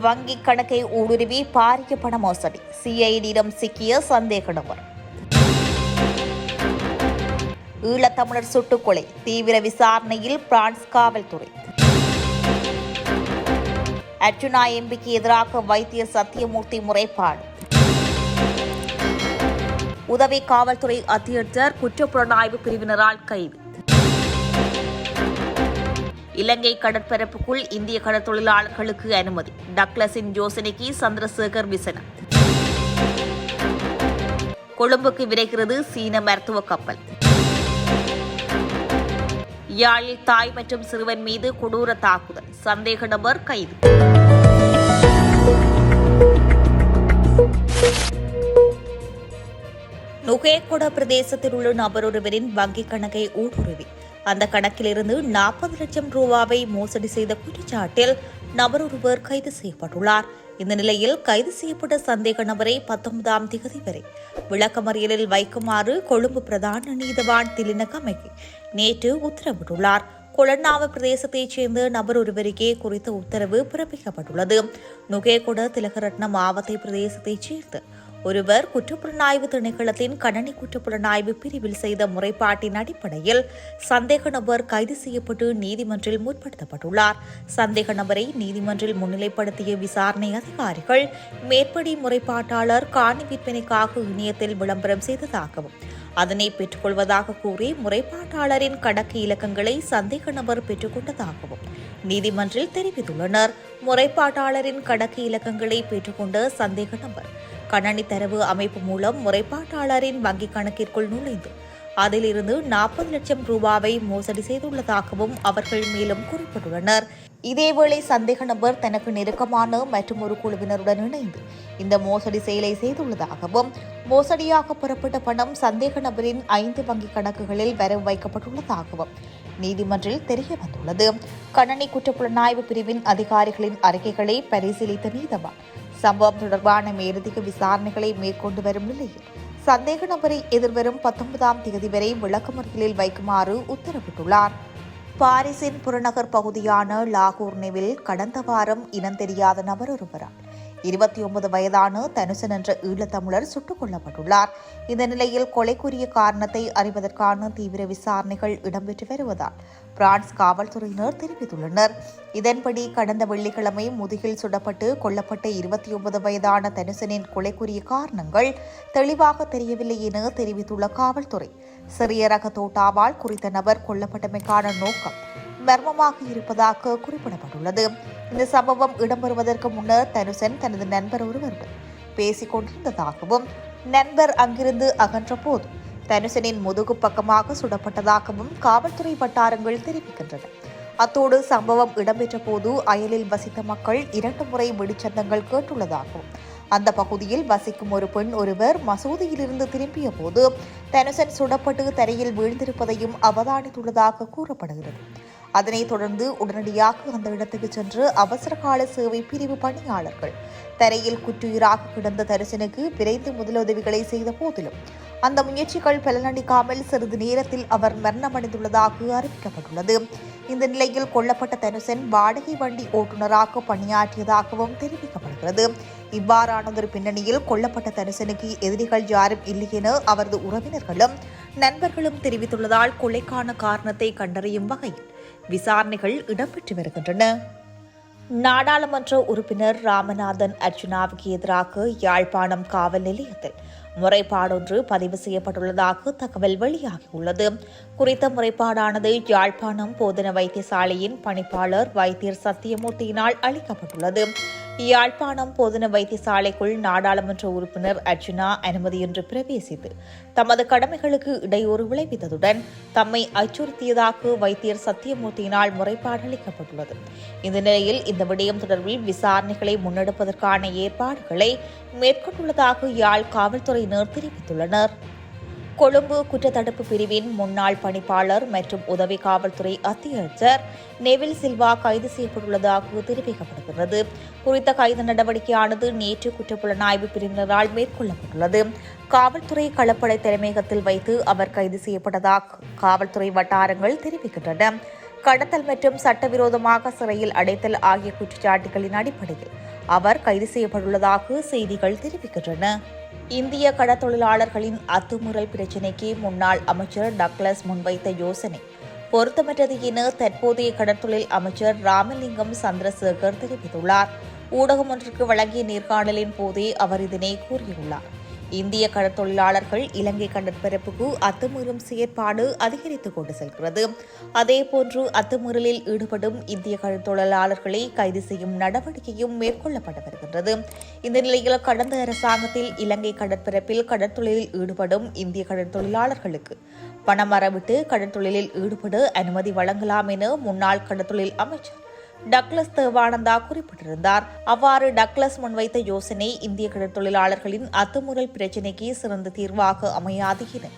வங்கி கணக்கை ஊடுருவி பாரிய பண மோசடி. சிஐடியிடம் சிக்கிய சந்தேக நபர் ஈழத்தமிழர் சுட்டுக்கொலை தீவிர விசாரணையில் பிரான்ஸ் காவல்துறை. அர்ஜுனா எம்பிக்கு எதிராக வைத்திய சத்தியமூர்த்தி முறைப்பாடு. உதவி காவல்துறை அத்தியட்சர் குற்றப்புலனாய்வு பிரிவினரால் கைது. இலங்கை கடற்பரப்புக்குள் இந்திய கடற்தொழிலாளர்களுக்கு அனுமதி. டக்ளஸின் யோசனைக்கு சந்திரசேகர் விசனம். கொழும்புக்கு விரைகிறது சீன மருத்துவ கப்பல். யாழில் தாய் மற்றும் சிறுவன் மீது கொடூர தாக்குதல். சந்தேக நபர் கைது. நுகேகொட பிரதேசத்தில் உள்ள நபரொருவரின் வங்கிக் கணக்கை ஊடுருவி. அந்த கணக்கிலிருந்து நாற்பது லட்சம் ரூபாவை மோசடி செய்த குற்றச்சாட்டில் நபர் ஒருவர் கைது செய்யப்பட்டுள்ளார். இந்த நிலையில் கைது செய்யப்பட்ட சந்தேக நபரை பத்தொன்பதாம் திகதி வரை விளக்கமறியலில் வைக்குமாறு கொழும்பு பிரதான நீதவான் திலினகமைக்கு நேற்று உத்தரவிட்டுள்ளார். கொலன்னாவ பிரதேசத்தைச் சேர்ந்த நபர் ஒருவருக்கே குறித்த உத்தரவு பிறப்பிக்கப்பட்டுள்ளது. நுகேகுட திலகரட்ன மாவட்ட பிரதேசத்தைச் சேர்ந்த ஒருவர் குற்றப்புலனாய்வு திணைக்களத்தின் கணனி குற்றப்புலனாய்வு பிரிவில் செய்த முறைப்பாட்டின் அடிப்படையில் சந்தேக நபர் கைது செய்யப்பட்டு நீதிமன்றில் முற்படுத்தப்பட்டுள்ளார். சந்தேக நபரை நீதிமன்றில் முன்னிலைப்படுத்திய விசாரணை அதிகாரிகள் மேற்படி முறைப்பாட்டாளர் காணி விற்பனைக்காக இணையத்தில் விளம்பரம் செய்ததாகவும் அதனை பெற்றுக்கொள்வதாக கூறி முறைப்பாட்டாளரின் கணக்கு இலக்கங்களை சந்தேக நபர் பெற்றுக்கொண்டதாகவும் நீதிமன்றில் தெரிவித்துள்ளனர். முறைப்பாட்டாளரின் கணக்கு இலக்கங்களை பெற்றுக்கொண்ட சந்தேக நபர் கணனி தரவு அமைப்பு மூலம் முறைப்பாட்டாளரின் வங்கிக் கணக்கிற்குள் நுழைந்து அதிலிருந்து நாற்பது லட்சம் ரூபாவை மோசடி செய்துள்ளதாகவும் அவர்கள் மேலும் குறிப்பிட்டுள்ளனர். இதேவேளை சந்தேக நபர் தனக்கு நெருக்கமான மற்றும் ஒரு குழுவினருடன் இணைந்து இந்த மோசடி செயலை செய்துள்ளதாகவும் மோசடியாக புறப்பட்ட பணம் சந்தேக நபரின் ஐந்து வங்கிக் கணக்குகளில் வரவு வைக்கப்பட்டுள்ளதாகவும் நீதிமன்றில் தெரிய வந்துள்ளது கணனி குற்றப்புலனாய்வு பிரிவின் அதிகாரிகளின் அறிக்கைகளை பரிசீலித்த நீதவான் சம்பவம் தொடர்பான மேலதிக விசாரணைகளை மேற்கொண்டு வரும் நிலையில் சந்தேக நபரை எதிர்வரும் பத்தொன்பதாம் தேதி வரை விளக்கமறியலில் வைக்குமாறு உத்தரவிட்டுள்ளார் பாரிஸின் புறநகர் பகுதியான லாகூர் நெவில் கடந்த வாரம் இனம் தெரியாத நபர் ஒருவரால் இருபத்தி ஒன்பது வயதான தனுசன் என்ற ஈழத்தமிழர் சுட்டுக் கொல்லப்பட்டுள்ளார். இந்த நிலையில் கொலைக்குரிய காரணத்தை அறிவதற்கான தீவிர விசாரணைகள் இடம்பெற்று வருவதால் பிரான்ஸ் காவல்துறையினர் தெரிவித்துள்ளனர். இதன்படி கடந்த வெள்ளிக்கிழமை முதுகில் சுடப்பட்டு கொல்லப்பட்ட இருபத்தி ஒன்பது வயதான தனுசனின் கொலைக்குரிய காரணங்கள் தெளிவாக தெரியவில்லை என தெரிவித்துள்ள காவல்துறை சிறிய ரக தோட்டாவால் குறித்த நபர் கொல்லப்பட்டமைக்கான நோக்கம் மர்மமாக இருப்பதாக குறிப்பிடப்பட்டுள்ளது. இந்த சம்பவம் இடம்பெறுவதற்கு முன்னர் தனுசன் தனது நண்பர் ஒருவர் பேசிக் கொண்டிருந்ததாகவும் நண்பர் அங்கிருந்து அகன்ற போது தனுசனின் முதுகு பக்கமாக சுடப்பட்டதாகவும் காவல்துறை வட்டாரங்கள் தெரிவிக்கின்றன. அத்தோடு சம்பவம் இடம்பெற்ற போது அயலில் வசித்த மக்கள் இரண்டு முறை வெடிச்சந்தங்கள் கேட்டுள்ளதாகவும் அந்த பகுதியில் வசிக்கும் ஒரு பெண் ஒருவர் மசூதியிலிருந்து திரும்பிய போது தனுசன் சுடப்பட்டு தரையில் வீழ்ந்திருப்பதையும் அவதானித்துள்ளதாக கூறப்படுகிறது. அதனைத் தொடர்ந்து உடனடியாக அந்த இடத்துக்கு சென்று அவசரகால சேவை பிரிவு பணியாளர்கள் தரையில் குற்றுயிராக கிடந்த தரிசனுக்கு விரைந்து முதலுதவிகளை செய்த போதிலும் அந்த முயற்சிகள் பலனளிக்காமல் சிறிது நேரத்தில் அவர் மரணமடைந்துள்ளதாக அறிவிக்கப்பட்டுள்ளது. இந்த நிலையில் கொல்லப்பட்ட தனுசன் வாடகை வண்டி ஓட்டுநராக பணியாற்றியதாகவும் தெரிவிக்கப்படுகிறது. இவ்வாறானதொரு பின்னணியில் கொல்லப்பட்ட தனுசனுக்கு எதிரிகள் யாரும் இல்லை என அவரது உறவினர்களும் நண்பர்களும் தெரிவித்துள்ளதால் கொலைக்கான காரணத்தை கண்டறியும் வகையில் விசாரணைகள் இடம்பெற்று வருகின்றன. நாடாளுமன்ற உறுப்பினர் ராமநாதன் அர்ஜுனாவுக்கு எதிராக யாழ்ப்பாணம் காவல் நிலையத்தில் முறைப்பாடொன்று பதிவு செய்யப்பட்டுள்ளதாக தகவல் வெளியாகியுள்ளது. குறித்த முறைப்பாடானது யாழ்ப்பாணம் போதன வைத்தியசாலையின் பணிப்பாளர் வைத்தியர் சத்தியமூர்த்தியினால் அளிக்கப்பட்டுள்ளது. யாழ்ப்பாணம் போதன வைத்தியசாலைக்குள் நாடாளுமன்ற உறுப்பினர் அர்ஜுனா அனுமதியின்றி பிரவேசித்து தமது கடமைகளுக்கு இடையூறு விளைவித்ததுடன் தம்மை அச்சுறுத்தியதாக வைத்தியர் சத்தியமூர்த்தியினால் முறைப்பாடு அளிக்கப்பட்டுள்ளது. இந்த நிலையில் இந்த விடயம் தொடர்பில் விசாரணைகளை முன்னெடுப்பதற்கான ஏற்பாடுகளை மேற்கொண்டுள்ளதாக யாழ் காவல்துறையினர் தெரிவித்துள்ளனர். கொழும்பு குற்றத்தடுப்பு பிரிவின் முன்னாள் பணிப்பாளர் மற்றும் உதவி காவல்துறை அத்தியட்சர் நெவில் சில்வா கைது செய்யப்பட்டுள்ளதாக தெரிவிக்கப்படுகிறது. குறித்த கைது நடவடிக்கையானது நேற்று குற்றப்புலனாய்வு பிரிவினரால் மேற்கொள்ளப்பட்டுள்ளது. காவல்துறை களப்படை தலைமையகத்தில் வைத்து அவர் கைது செய்யப்பட்டதாக காவல்துறை வட்டாரங்கள் தெரிவிக்கின்றன. கடத்தல் மற்றும் சட்டவிரோதமாக சிறையில் அடைத்தல் ஆகிய குற்றச்சாட்டுகளின் அடிப்படையில் அவர் கைது செய்யப்பட்டுள்ளதாக செய்திகள் தெரிவிக்கின்றன. இந்திய கடத்தொழிலாளர்களின் அத்துமுறல் பிரச்சினைக்கு முன்னாள் அமைச்சர் டக்ளஸ் முன்வைத்த யோசனை. பொருத்தமற்றது என தற்போதைய கடற்தொழில் அமைச்சர் ராமலிங்கம் சந்திரசேகர் தெரிவித்துள்ளார். ஊடகம் ஒன்றுக்கு வழங்கிய நேர்காணலின் போதே அவர் இதனை கூறியுள்ளார். இந்திய கடற்தொழிலாளர்கள் இலங்கை கடற்பரப்புக்கு அத்துமீறும் செயற்பாடு அதிகரித்துக் கொண்டு செல்கிறது. அதேபோன்று அத்துமீறலில் ஈடுபடும் இந்திய கடற்தொழிலாளர்களை கைது செய்யும் நடவடிக்கையும் மேற்கொள்ளப்பட்டு வருகின்றது. இந்த நிலையில் கடந்த அரசாங்கத்தில் இலங்கை கடற்பரப்பில் கடற்தொழிலில் ஈடுபடும் இந்திய கடற்தொழிலாளர்களுக்கு பணம் மறவிட்டு கடற்தொழிலில் ஈடுபட அனுமதி வழங்கலாம் என முன்னாள் கடற்தொழில் அமைச்சர் டக்ளஸ் தேவானந்தா குறிப்பிட்டிருந்தார். அவ்வாறு டக்ளஸ் முன்வைத்த யோசனை இந்திய கடற்தொழிலாளர்களின் அத்துமுறல் பிரச்சினைக்கு சிறந்த தீர்வாக அமையாது என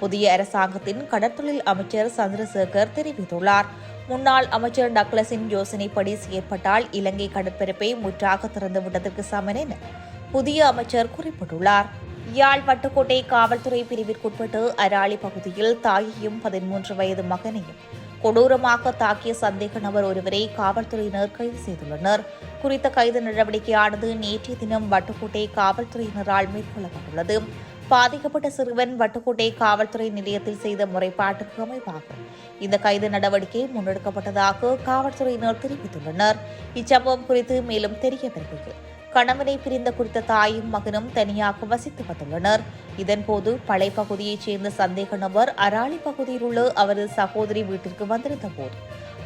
புதிய அரசாங்கத்தின் கடற்தொழில் அமைச்சர் சந்திரசேகர் தெரிவித்துள்ளார். முன்னாள் அமைச்சர் டக்ளஸின் யோசனைப்படி செயற்பட்டால் இலங்கை கடற்பரப்பை முற்றாக திறந்துவிட்டதற்கு சமன் என புதிய அமைச்சர் குறிப்பிட்டுள்ளார். யாழ் வட்டுக்கோட்டை காவல்துறை பிரிவிற்குட்பட்டு அராளி பகுதியில் தாயையும் பதிமூன்று வயது மகனையும் கொடூரமாக தாக்கிய சந்தேக நபர் ஒருவரை காவல்துறையினர் கைது செய்துள்ளனர். குறித்த கைது நடவடிக்கையானது நேற்றைய தினம் வட்டுக்கோட்டை காவல்துறையினரால் மேற்கொள்ளப்பட்டுள்ளது. பாதிக்கப்பட்ட சிறுவன் வட்டுக்கோட்டை காவல்துறை நிலையத்தில் செய்த முறைப்பாட்டுக்கு அமைவாக. இந்த கைது நடவடிக்கை முன்னெடுக்கப்பட்டதாக காவல்துறையினர் தெரிவித்துள்ளனர். இச்சம்பவம் குறித்து மேலும் தெரிய வருகிறது கணவனை பிரிந்த குறித்த தாயும் மகனும் தனியாக வசித்து வந்துள்ளனர் இதன்போது பழைய பகுதியைச் சேர்ந்த சந்தேக நபர் அராளி பகுதியில் உள்ள அவரது சகோதரி வீட்டிற்கு வந்திருந்த போது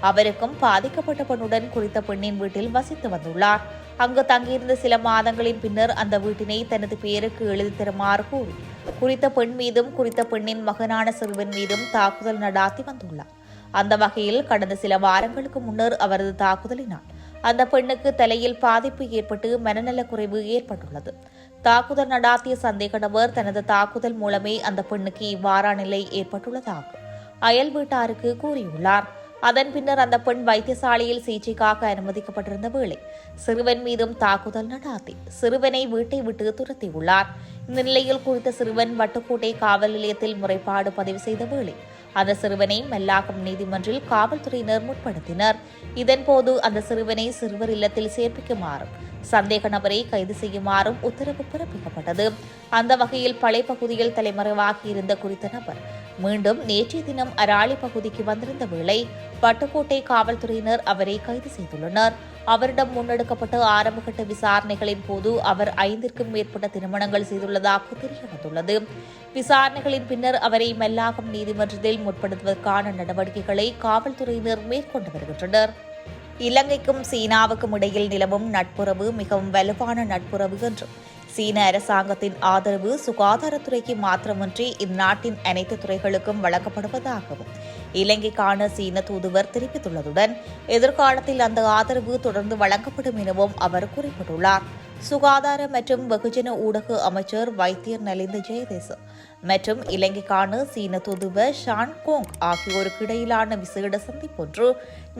அவருக்கும் பாதிக்கப்பட்ட பெண்ணுடன் குறித்த பெண்ணின் வீட்டில் வசித்து வந்துள்ளார். அங்கு தங்கியிருந்த சில மாதங்களின் பின்னர் அந்த வீட்டினை தனது பெயருக்கு எழுதி தருமாறு கூறி குறித்த பெண் மீதும் குறித்த பெண்ணின் மகனான சிறுவன் மீதும் தாக்குதல் நடாத்தி வந்துள்ளார். அந்த வகையில் கடந்த சில வாரங்களுக்கு முன்னர் அவரது தாக்குதலினால் அந்த பெண்ணுக்கு தலையில் பாதிப்பு ஏற்பட்டு மனநலக்குறைவு ஏற்பட்டுள்ளது. தாக்குதல் நடாத்திய சந்தேக நபர் தனது தாக்குதல் மூலமே அந்த பெண்ணுக்கு இவ்வாறான நிலை ஏற்பட்டுள்ளதாக அயல் வீட்டாருக்கு கூறியுள்ளார். அதன் பின்னர் அந்த பெண் வைத்தியசாலையில் சிகிச்சைக்காக அனுமதிக்கப்பட்டிருந்த வேளை சிறுவன் மீதும் தாக்குதல் நடாத்தி சிறுவனை வீட்டை விட்டு துரத்தியுள்ளார். இந்த நிலையில் குறித்த சிறுவன் வட்டுக்கோட்டை காவல் நிலையத்தில் முறைப்பாடு பதிவு செய்த வேளை அந்த சிறுவனை மெல்லாகம் நீதிமன்றில் காவல்துறையினர் முற்படுத்தினர். இதன்போது அந்த சிறுவனை சிறுவர் இல்லத்தில் சேர்ப்பிக்குமாறும் சந்தேக நபரை கைது செய்யுமாறும் உத்தரவு பிறப்பிக்கப்பட்டது. அந்த வகையில் பழைய பகுதியில் தலைமறைவாகி இருந்த குறித்த நபர் மீண்டும் நேற்றைய தினம் அராளி பகுதிக்கு வந்திருந்த வேளை பட்டுக்கோட்டை காவல்துறையினர் அவரை கைது செய்துள்ளனர். அவரிடம் முன்னெடுக்கப்பட்ட ஆரம்பகட்ட விசாரணைகளின் போது அவர் ஐந்திற்கும் மேற்பட்ட திருமணங்கள் செய்துள்ளதாக தெரியவந்துள்ளது. விசாரணைகளின் பின்னர் அவரை மெல்லாகம் நீதிமன்றத்தில் முற்படுத்துவதற்கான நடவடிக்கைகளை காவல்துறையினர் மேற்கொண்டு வருகின்றனர். இலங்கைக்கும் சீனாவுக்கும் இடையில் நிலவும் நட்புறவு மிகவும் வலுவான நட்புறவு என்றும் சீன அரசாங்கத்தின் ஆதரவு சுகாதாரத்துறைக்கு மாத்திரமின்றி இந்நாட்டின் அனைத்து துறைகளுக்கும் வழங்கப்படுவதாகவும் இலங்கைக்கான சீன தூதுவர் தெரிவித்துள்ளதுடன் எதிர்காலத்தில் அந்த ஆதரவு தொடர்ந்து வழங்கப்படும் எனவும் அவர் குறிப்பிட்டுள்ளார். சுகாதார மற்றும் வெகுஜன ஊடக அமைச்சர் வைத்தியர் நலிந்த ஜெயதேச மற்றும் இலங்கைக்கான சீன தூதுவர் ஷான் கோங் ஆகியோருக்கு இடையிலான விசேட சந்திப்பொன்று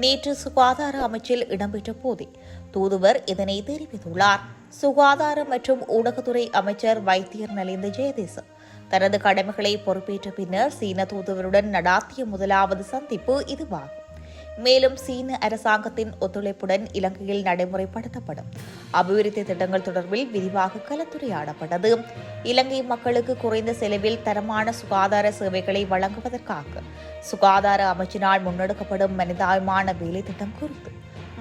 நேற்று சுகாதார அமைச்சில் இடம்பெற்ற போதே. தூதுவர் இதனை தெரிவித்துள்ளார். சுகாதார மற்றும் ஊடகத்துறை அமைச்சர் வைத்தியர் நலிந்த ஜெயதேச தனது கடமைகளை பொறுப்பேற்ற பின்னர் சீன தூதுவருடன் நடாத்திய முதலாவது சந்திப்பு இதுவாகும். மேலும் சீன அரசாங்கத்தின் ஒத்துழைப்புடன் இலங்கையில் நடைமுறைப்படுத்தப்படும். அபிவிருத்தி திட்டங்கள் தொடர்பில் விரிவாக கலந்துரையாடப்பட்டது. இலங்கை மக்களுக்கு குறைந்த செலவில் தரமான சுகாதார சேவைகளை வழங்குவதற்காக சுகாதார அமைச்சினால் முன்னெடுக்கப்படும் மனிதாயமான வேலை திட்டம் குறித்து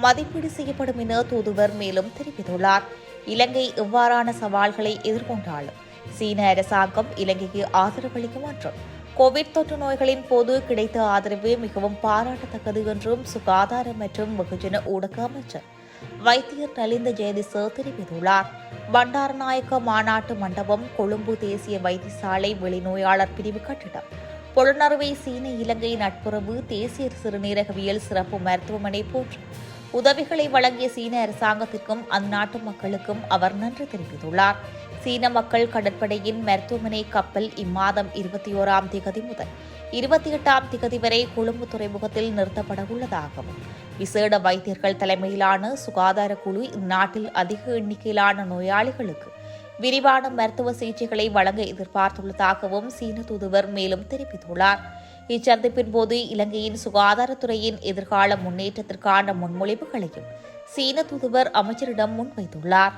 மதிப்பீடு செய்யப்படும் என தூதுவர் மேலும் தெரிவித்துள்ளார். இலங்கை இவ்வாறான சவால்களை எதிர்கொண்டாலும் சீன அரசாங்கம் இலங்கைக்கு ஆதரவளிக்கும் மற்றும் கோவிட் தொற்று நோய்களின் போது கிடைத்த ஆதரவு மிகவும் பாராட்டத்தக்கது என்றும் சுகாதார மற்றும் வெகுஜன ஊடக அமைச்சர் வைத்தியர் நலிந்த ஜெயதிச தெரிவித்துள்ளார். பண்டாரநாயக்க மாநாட்டு மண்டபம் கொழும்பு தேசிய வைத்தியசாலை வெளிநோயாளர் பிரிவு கட்டிடம். பொலனறுவை சீன இலங்கை நட்புறவு தேசிய சிறுநீரகவியல் சிறப்பு மருத்துவமனை போன்ற உதவிகளை வழங்கிய சீன அரசாங்கத்திற்கும் அந்நாட்டு மக்களுக்கும் அவர் நன்றி தெரிவித்துள்ளார். சீன மக்கள் கடற்படையின் மருத்துவமனை கப்பல் இம்மாதம் இருபத்தி ஓராம் திகதி முதல் இருபத்தி எட்டாம் திகதி வரை கொழும்பு துறைமுகத்தில் நிறுத்தப்பட உள்ளதாகவும் விசேட வைத்தியர்கள் தலைமையிலான சுகாதார குழு இந்நாட்டில் அதிக எண்ணிக்கையிலான நோயாளிகளுக்கு விரிவான மருத்துவ சிகிச்சைகளை வழங்க எதிர்பார்த்துள்ளதாகவும் சீன தூதுவர் மேலும் தெரிவித்துள்ளார். இச்சந்திப்பின் போது இலங்கையின் சுகாதாரத்துறையின் எதிர்கால முன்னேற்றத்திற்கான முன்மொழிவுகளையும் சீன தூதுவர் அமைச்சரிடம் முன்வைத்துள்ளார்.